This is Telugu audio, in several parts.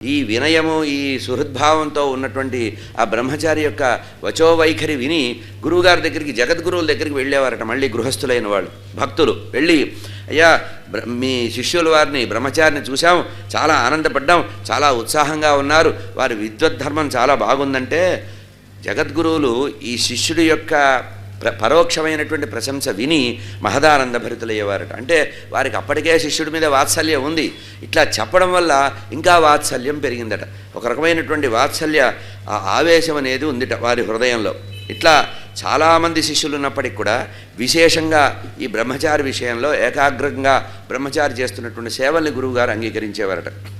ఈ వినయము ఈ సుహృద్భావంతో ఉన్నటువంటి ఆ బ్రహ్మచారి యొక్క వచోవైఖరి విని గురువుగారి దగ్గరికి జగద్గురువుల దగ్గరికి వెళ్ళేవారట మళ్ళీ గృహస్థులైన వాళ్ళు భక్తులు. వెళ్ళి అయ్యా మీ శిష్యుల వారిని బ్రహ్మచారిని చూసాం చాలా ఆనందపడ్డాం చాలా ఉత్సాహంగా ఉన్నారు వారి విద్వద్ధర్మం చాలా బాగుందంటే జగద్గురువులు ఈ శిష్యుడి యొక్క ప్ర పరోక్షమైనటువంటి ప్రశంస విని మహదానంద భరితులయ్యేవారట అంటే వారికి అప్పటికే శిష్యుడి మీద వాత్సల్యం ఉంది. ఇట్లా చెప్పడం వల్ల ఇంకా వాత్సల్యం పెరిగిందట. ఒక రకమైనటువంటి వాత్సల్య ఆ ఆవేశం అనేది ఉందిట వారి హృదయంలో. ఇట్లా చాలామంది శిష్యులు ఉన్నప్పటికి కూడా విశేషంగా ఈ బ్రహ్మచారి విషయంలో ఏకాగ్రంగా బ్రహ్మచారి చేస్తున్నటువంటి సేవల్ని గురువుగారు అంగీకరించేవారట.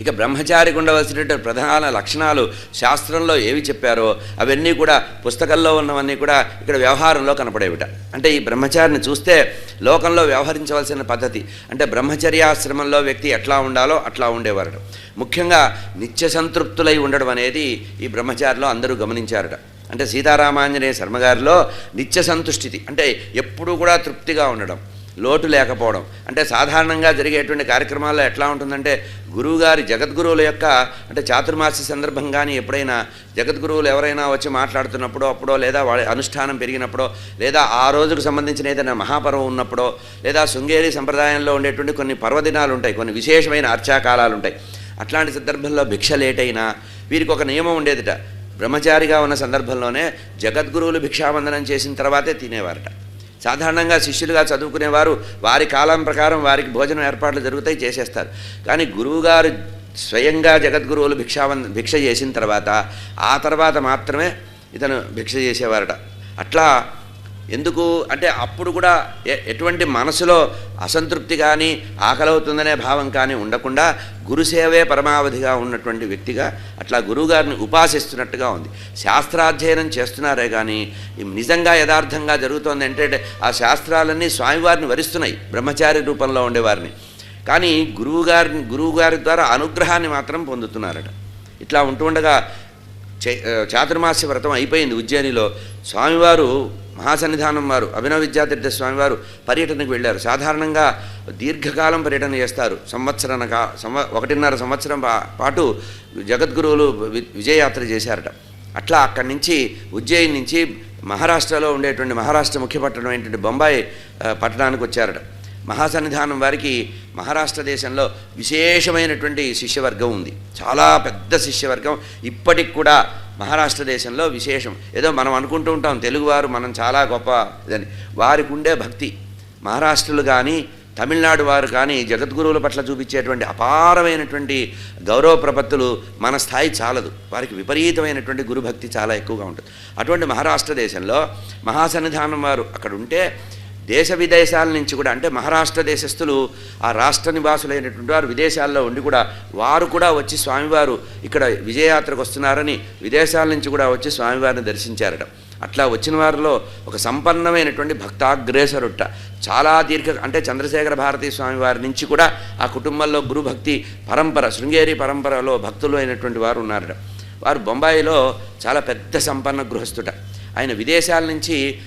ఇక బ్రహ్మచారికి ఉండవలసినటువంటి ప్రధాన లక్షణాలు శాస్త్రంలో ఏవి చెప్పారో అవన్నీ కూడా పుస్తకంలో ఉన్నవన్నీ కూడా ఇక్కడ వ్యవహారంలో కనపడేవిట. అంటే ఈ బ్రహ్మచారిని చూస్తే లోకంలో వ్యవహరించవలసిన పద్ధతి. అంటే బ్రహ్మచర్యాశ్రమంలో వ్యక్తి ఎట్లా ఉండాలో అట్లా ఉండేవారట. ముఖ్యంగా నిత్య సంతృప్తులై ఉండడం అనేది ఈ బ్రహ్మచారిలో అందరూ గమనించారట. అంటే సీతారామాంజనేయ శర్మగారిలో నిత్య సంతుష్టితి అంటే ఎప్పుడూ కూడా తృప్తిగా ఉండడం. లోటు లేకపోవడం. అంటే సాధారణంగా జరిగేటువంటి కార్యక్రమాల్లో ఎట్లా ఉంటుందంటే గురువుగారి జగద్గురువుల యొక్క అంటే చాతుర్మాస సందర్భంగాని ఎప్పుడైనా జగద్గురువులు ఎవరైనా వచ్చి మాట్లాడుతున్నప్పుడో అప్పుడో లేదా వాళ్ళ అనుష్ఠానం పెరిగినప్పుడో లేదా ఆ రోజుకు సంబంధించిన ఏదైనా మహాపర్వం ఉన్నప్పుడో లేదా శృంగేరి సంప్రదాయంలో ఉండేటువంటి కొన్ని పర్వదినాలు ఉంటాయి కొన్ని విశేషమైన అర్చాకాలాలు ఉంటాయి. అట్లాంటి సందర్భంలో భిక్ష లేటైనా వీరికి ఒక నియమం ఉండేదిట. బ్రహ్మచారిగా ఉన్న సందర్భంలోనే జగద్గురువులు భిక్షావందనం చేసిన తర్వాతే తినేవారట. సాధారణంగా శిష్యులుగా చదువుకునేవారు వారి కాలం ప్రకారం వారికి భోజనం ఏర్పాట్లు జరుగుతాయి చేసేస్తారు. కానీ గురువుగారు స్వయంగా జగద్గురువులు భిక్షావన్ భిక్ష చేసిన తర్వాత ఆ తర్వాత మాత్రమే ఇతను భిక్ష చేసేవారట. అట్లా ఎందుకు? అంటే అప్పుడు కూడా ఎ- ఎటువంటి మనసులో అసంతృప్తి కానీ ఆకలవుతుందనే భావం కానీ ఉండకుండా గురుసేవే పరమావధిగా ఉన్నటువంటి వ్యక్తిగా అట్లా గురువుగారిని ఉపాసిస్తున్నట్టుగా ఉంది. శాస్త్రాధ్యయనం చేస్తున్నారే కానీ నిజంగా యథార్థంగా జరుగుతోంది అంటే ఆ శాస్త్రాలన్నీ స్వామివారిని వరిస్తున్నాయి బ్రహ్మచారి రూపంలో ఉండేవారిని. కానీ గురువుగారిని గురువుగారి ద్వారా అనుగ్రహాన్ని మాత్రం పొందుతున్నారట. ఇట్లా ఉంటుండగా చాతుర్మాస్య వ్రతం అయిపోయింది ఉజ్జయినిలో. స్వామివారు మహాసన్నిధానం వారు అభినవ విద్యాతీర్థ స్వామివారు పర్యటనకు వెళ్ళారు. సాధారణంగా దీర్ఘకాలం పర్యటన చేస్తారు. సంవత్సరం కా సంవ ఒకటిన్నర సంవత్సరం పాటు జగద్గురువులు వి- విజయయాత్ర చేశారట. అట్లా అక్కడి నుంచి ఉజ్జయిని నుంచి మహారాష్ట్రలో ఉండేటువంటి మహారాష్ట్ర ముఖ్య పట్టణం ఏంటంటే బొంబాయి పట్టణానికి వచ్చారట. మహాసన్నిధానం వారికి మహారాష్ట్ర దేశంలో విశేషమైనటువంటి శిష్యవర్గం ఉంది. చాలా పెద్ద శిష్యవర్గం. ఇప్పటికి కూడా మహారాష్ట్ర దేశంలో విశేషం. ఏదో మనం అనుకుంటూ ఉంటాం తెలుగువారు మనం చాలా గొప్ప ఇదని. వారికి ఉండే భక్తి. మహారాష్ట్రలు కానీ తమిళనాడు వారు కానీ జగద్గురువుల పట్ల చూపించేటువంటి అపారమైనటువంటి గౌరవ ప్రపత్తులు మన స్థాయి చాలదు. వారికి విపరీతమైనటువంటి గురుభక్తి చాలా ఎక్కువగా ఉంటుంది. అటువంటి మహారాష్ట్ర దేశంలో మహాసన్నిధానం వారు అక్కడ ఉంటే దేశ విదేశాల నుంచి కూడా అంటే మహారాష్ట్ర దేశస్థులు ఆ రాష్ట్ర నివాసులైనటువంటి వారు విదేశాల్లో ఉండి కూడా వారు కూడా వచ్చి స్వామివారు ఇక్కడ విజయయాత్రకు వస్తున్నారని విదేశాల నుంచి కూడా వచ్చి స్వామివారిని దర్శించారట. అట్లా వచ్చిన వారిలో ఒక సంపన్నమైనటువంటి భక్తాగ్రేసరుట చాలా దీర్ఘ అంటే చంద్రశేఖర భారతీ స్వామి వారి నుంచి కూడా ఆ కుటుంబంలో గురుభక్తి పరంపర శృంగేరి పరంపరలో భక్తులు అయినటువంటి వారు ఉన్నారట. వారు బొంబాయిలో చాలా పెద్ద సంపన్న గృహస్థుట. ఆయన విదేశాల నుంచి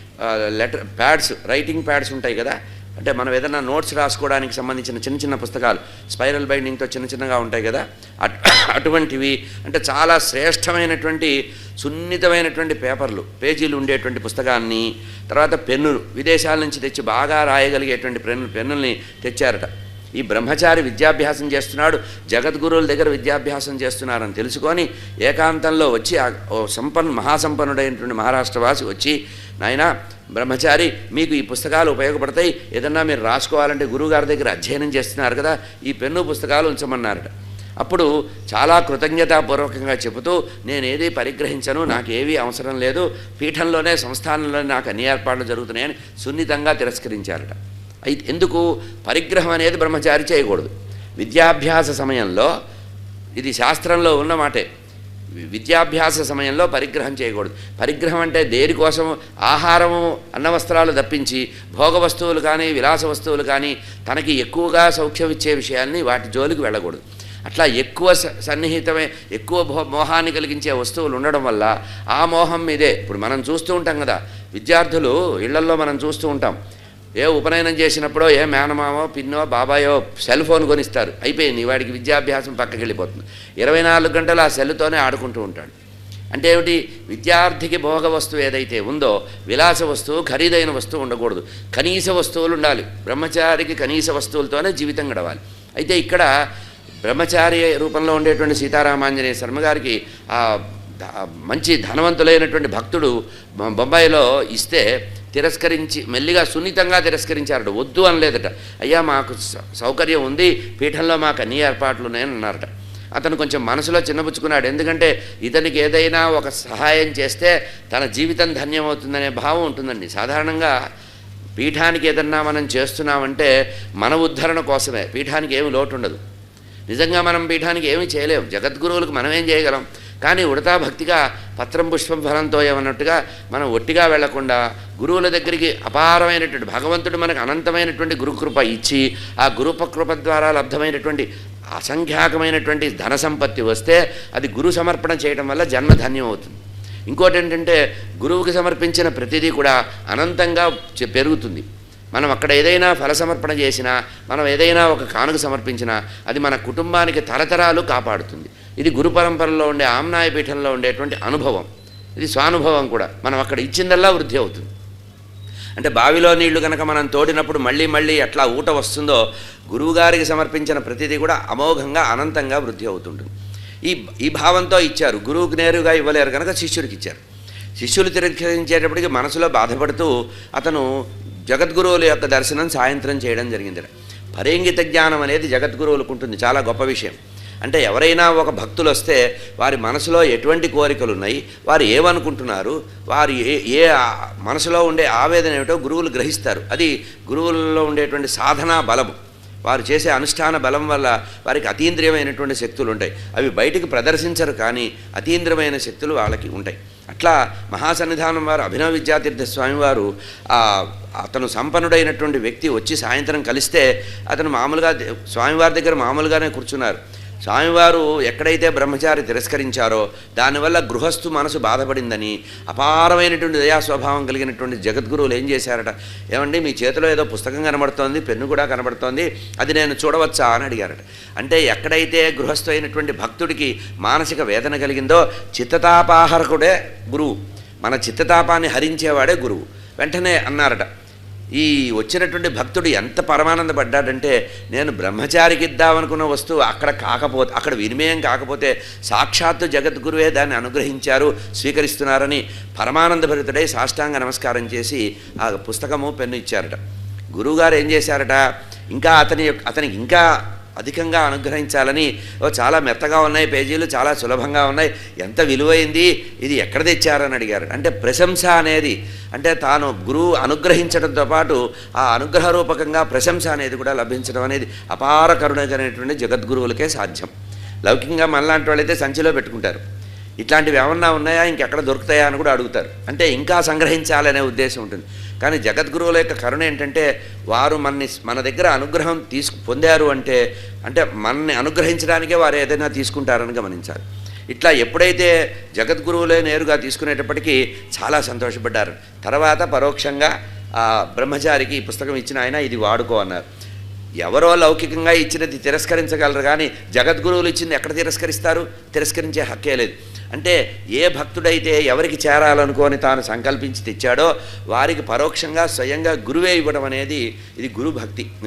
లెటర్ ప్యాడ్స్ రైటింగ్ ప్యాడ్స్ ఉంటాయి కదా. అంటే మనం ఏదైనా నోట్స్ రాసుకోవడానికి సంబంధించిన చిన్న చిన్న పుస్తకాలు స్పైరల్ బైండింగ్తో చిన్న చిన్నగా ఉంటాయి కదా. అట్- అటువంటివి అంటే చాలా శ్రేష్టమైనటువంటి సున్నితమైనటువంటి పేపర్లు పేజీలు ఉండేటువంటి పుస్తకాన్ని తర్వాత పెన్నులు విదేశాల నుంచి తెచ్చి బాగా రాయగలిగేటువంటి పెన్ను పెన్నుల్ని తెచ్చారట. ఈ బ్రహ్మచారి విద్యాభ్యాసం చేస్తున్నాడు జగద్గురువుల దగ్గర విద్యాభ్యాసం చేస్తున్నారని తెలుసుకొని ఏకాంతంలో వచ్చి ఆ ఓ సంపన్న మహాసంపన్నుడైనటువంటి మహారాష్ట్రవాసి వచ్చి నాయనా బ్రహ్మచారి మీకు ఈ పుస్తకాలు ఉపయోగపడతాయి. ఏదన్నా మీరు రాసుకోవాలంటే గురువుగారి దగ్గర అధ్యయనం చేస్తున్నారు కదా ఈ పెన్ను పుస్తకాలు ఉంచమన్నారట. అప్పుడు చాలా కృతజ్ఞతాపూర్వకంగా చెబుతూ నేనేది పరిగ్రహించను నాకేవీ అవసరం లేదు. పీఠంలోనే సంస్థానంలోనే నాకు అన్ని ఏర్పాట్లు జరుగుతున్నాయని సున్నితంగా తిరస్కరించారట. అయితే ఎందుకు పరిగ్రహం అనేది బ్రహ్మచారి చేయకూడదు. విద్యాభ్యాస సమయంలో ఇది శాస్త్రంలో ఉన్న మాటే. విద్యాభ్యాస సమయంలో పరిగ్రహం చేయకూడదు. పరిగ్రహం అంటే దేనికోసం ఆహారము అన్న వస్త్రాలు తప్పించి భోగ వస్తువులు కానీ విలాస వస్తువులు కానీ తనకి ఎక్కువగా సౌఖ్యమిచ్చే విషయాల్ని వాటి జోలికి వెళ్ళకూడదు. అట్లా ఎక్కువ స- సన్నిహితమే ఎక్కువ భో మోహాన్ని కలిగించే వస్తువులు ఉండడం వల్ల ఆ మోహం మీదే. ఇప్పుడు మనం చూస్తూ ఉంటాం కదా విద్యార్థులు ఇళ్ళల్లో మనం చూస్తూ ఉంటాం. ఏ ఉపనయనం చేసినప్పుడో ఏ మేనమామో పిన్నో బాబాయో సెల్ ఫోన్ కొనిస్తారు. అయిపోయింది. వాడికి విద్యాభ్యాసం పక్కకి వెళ్ళిపోతుంది ఇరవై నాలుగు గంటలు ఆ సెల్తోనే ఆడుకుంటూ ఉంటాడు. అంటే ఏమిటి? విద్యార్థికి భోగ వస్తువు ఏదైతే ఉందో విలాస వస్తువు ఖరీదైన వస్తువు ఉండకూడదు. కనీస వస్తువులు ఉండాలి. బ్రహ్మచారికి కనీస వస్తువులతోనే జీవితం గడవాలి. అయితే ఇక్కడ బ్రహ్మచారి రూపంలో ఉండేటువంటి సీతారామాంజనేయ శర్మ గారికి ఆ మంచి ధనవంతులైనటువంటి భక్తుడు బొంబాయిలో ఇస్తే తిరస్కరించి మెల్లిగా సున్నితంగా తిరస్కరించారట. వద్దు అనలేదట. అయ్యా మాకు సౌకర్యం ఉంది పీఠంలో మాకు అన్ని ఏర్పాట్లు ఉన్నాయని అన్నారట అతను కొంచెం మనసులో చిన్నపుచ్చుకున్నాడు ఎందుకంటే ఇతనికి ఏదైనా ఒక సహాయం చేస్తే తన జీవితం ధన్యమవుతుందనే భావం ఉంటుందండి. సాధారణంగా పీఠానికి ఏదన్నా మనం చేస్తున్నామంటే మన ఉద్ధరణ కోసమే. పీఠానికి ఏమి లోటు ఉండదు. నిజంగా మనం పీఠానికి ఏమీ చేయలేం. జగద్గురువులకు మనం ఏం చేయగలం? కానీ ఉడతా భక్తిగా పత్రం పుష్పం ఫలంతో ఏమన్నట్టుగా మనం ఒట్టిగా వెళ్ళకుండా గురువుల దగ్గరికి అపారమైనటువంటి భగవంతుడు మనకు అనంతమైనటువంటి గురుకృప ఇచ్చి ఆ గురుపకృప ద్వారా లబ్ధమైనటువంటి అసంఖ్యాకమైనటువంటి ధన సంపత్తి వస్తే అది గురు సమర్పణ చేయడం వల్ల జన్మ ధన్యం అవుతుంది. ఇంకోటి ఏంటంటే గురువుకి సమర్పించిన ప్రతిదీ కూడా అనంతంగా పెరుగుతుంది. మనం అక్కడ ఏదైనా ఫల సమర్పణ చేసినా మనం ఏదైనా ఒక కానుక సమర్పించినా అది మన కుటుంబానికి తరతరాలు కాపాడుతుంది. ఇది గురు పరంపరలో ఉండే ఆమ్నాయ పీఠంలో ఉండేటువంటి అనుభవం. ఇది స్వానుభవం కూడా. మనం అక్కడ ఇచ్చిందల్లా వృద్ధి అవుతుంది. అంటే బావిలో నీళ్ళు కనుక మనం తోడినప్పుడు మళ్ళీ మళ్ళీ ఎట్లా ఊట వస్తుందో గురువుగారికి సమర్పించిన ప్రతిదీ కూడా అమోఘంగా అనంతంగా వృద్ధి అవుతుంటుంది. ఈ ఈ భావంతో ఇచ్చారు. గురువుకి నేరుగా ఇవ్వలేరు కనుక శిష్యుడికి ఇచ్చారు. శిష్యులు తిరస్కరించేటప్పటికి మనసులో బాధపడుతూ అతను జగద్గురువుల యొక్క దర్శనం సాయంత్రం చేయడం జరిగింది. పరేంగిత జ్ఞానం అనేది జగద్గురువులకు ఉంటుంది. చాలా గొప్ప విషయం. అంటే ఎవరైనా ఒక భక్తులు వస్తే వారి మనసులో ఎటువంటి కోరికలు ఉన్నాయి వారు ఏమనుకుంటున్నారు వారు ఏ ఏ మనసులో ఉండే ఆవేదన ఏమిటో గురువులు గ్రహిస్తారు. అది గురువులలో ఉండేటువంటి సాధనా బలము. వారు చేసే అనుష్ఠాన బలం వల్ల వారికి అతీంద్రియమైనటువంటి శక్తులు ఉంటాయి అవి బయటికి ప్రదర్శించరు కానీ అతీంద్రమైన శక్తులు వాళ్ళకి ఉంటాయి. అట్లా మహాసన్నిధానం వారు అభినవ విద్యాతీర్థ స్వామివారు అతను సంపన్నుడైనటువంటి వ్యక్తి వచ్చి సాయంత్రం కలిస్తే అతను మామూలుగా స్వామివారి దగ్గర మామూలుగానే కూర్చున్నారు. స్వామివారు ఎక్కడైతే బ్రహ్మచారి తిరస్కరించారో దానివల్ల గృహస్థు మనసు బాధపడిందని అపారమైనటువంటి దయా స్వభావం కలిగినటువంటి జగద్గురువులు ఏం చేశారట? ఏమండి మీ చేతిలో ఏదో పుస్తకం కనబడుతోంది పెన్ను కూడా కనబడుతోంది అది నేను చూడవచ్చా అని అడిగారట. అంటే ఎక్కడైతే గృహస్థు అయినటువంటి భక్తుడికి మానసిక వేదన కలిగిందో చిత్తతాపాహరకుడే గురువు. మన చిత్తతాపాన్ని హరించేవాడే గురువు. వెంటనే అన్నారట ఈ వచ్చినటువంటి భక్తుడు ఎంత పరమానందపడ్డాడంటే నేను బ్రహ్మచారికి ఇద్దామనుకున్న వస్తువు అక్కడ కాకపోతే అక్కడ వినిమయం కాకపోతే సాక్షాత్తు జగద్గురువే దాన్ని అనుగ్రహించారు స్వీకరిస్తున్నారని పరమానందభరితుడై సాష్టాంగ నమస్కారం చేసి ఆ పుస్తకము పెన్ను ఇచ్చారట. గురువుగారు ఏం చేశారట ఇంకా అతని అతనికి ఇంకా అధికంగా అనుగ్రహించాలని. ఓ చాలా మెత్తగా ఉన్నాయి పేజీలు చాలా సులభంగా ఉన్నాయి. ఎంత విలువైంది ఇది ఎక్కడ తెచ్చారని అడిగారు. అంటే ప్రశంస అనేది అంటే తాను గురువు అనుగ్రహించడంతో పాటు ఆ అనుగ్రహ రూపకంగా ప్రశంస అనేది కూడా లభించడం అనేది అపార కరుణకరమైనటువంటి జగద్గురువులకే సాధ్యం. లౌకికంగా మనలాంటి వాళ్ళైతే సంచిలో పెట్టుకుంటారు. ఇట్లాంటివి ఏమన్నా ఉన్నాయా? ఇంకెక్కడ దొరుకుతాయా అని కూడా అడుగుతారు. అంటే ఇంకా సంగ్రహించాలనే ఉద్దేశం ఉంటుంది. కానీ జగద్గురువుల యొక్క కరుణ ఏంటంటే వారు మనని మన దగ్గర అనుగ్రహం తీసుకు పొందారు అంటే అంటే మనని అనుగ్రహించడానికే వారు ఏదైనా తీసుకుంటారని గమనించాలి. ఇట్లా ఎప్పుడైతే జగద్గురువులే నేరుగా తీసుకునేటప్పటికీ చాలా సంతోషపడ్డారు. తర్వాత పరోక్షంగా బ్రహ్మచారికి ఈ పుస్తకం ఇచ్చిన ఆయన ఇది వాడుకో అన్నారు. ఎవరో లౌకికంగా ఇచ్చినది తిరస్కరించగలరు కానీ జగద్గురువులు ఇచ్చింది ఎక్కడ తిరస్కరిస్తారు? తిరస్కరించే హక్కే లేదు. అంటే ఏ భక్తుడైతే ఎవరికి చేరాలనుకొని తాను సంకల్పించి తెచ్చాడో వారికి పరోక్షంగా స్వయంగా గురువే ఇవ్వడం అనేది ఇది గురు భక్తి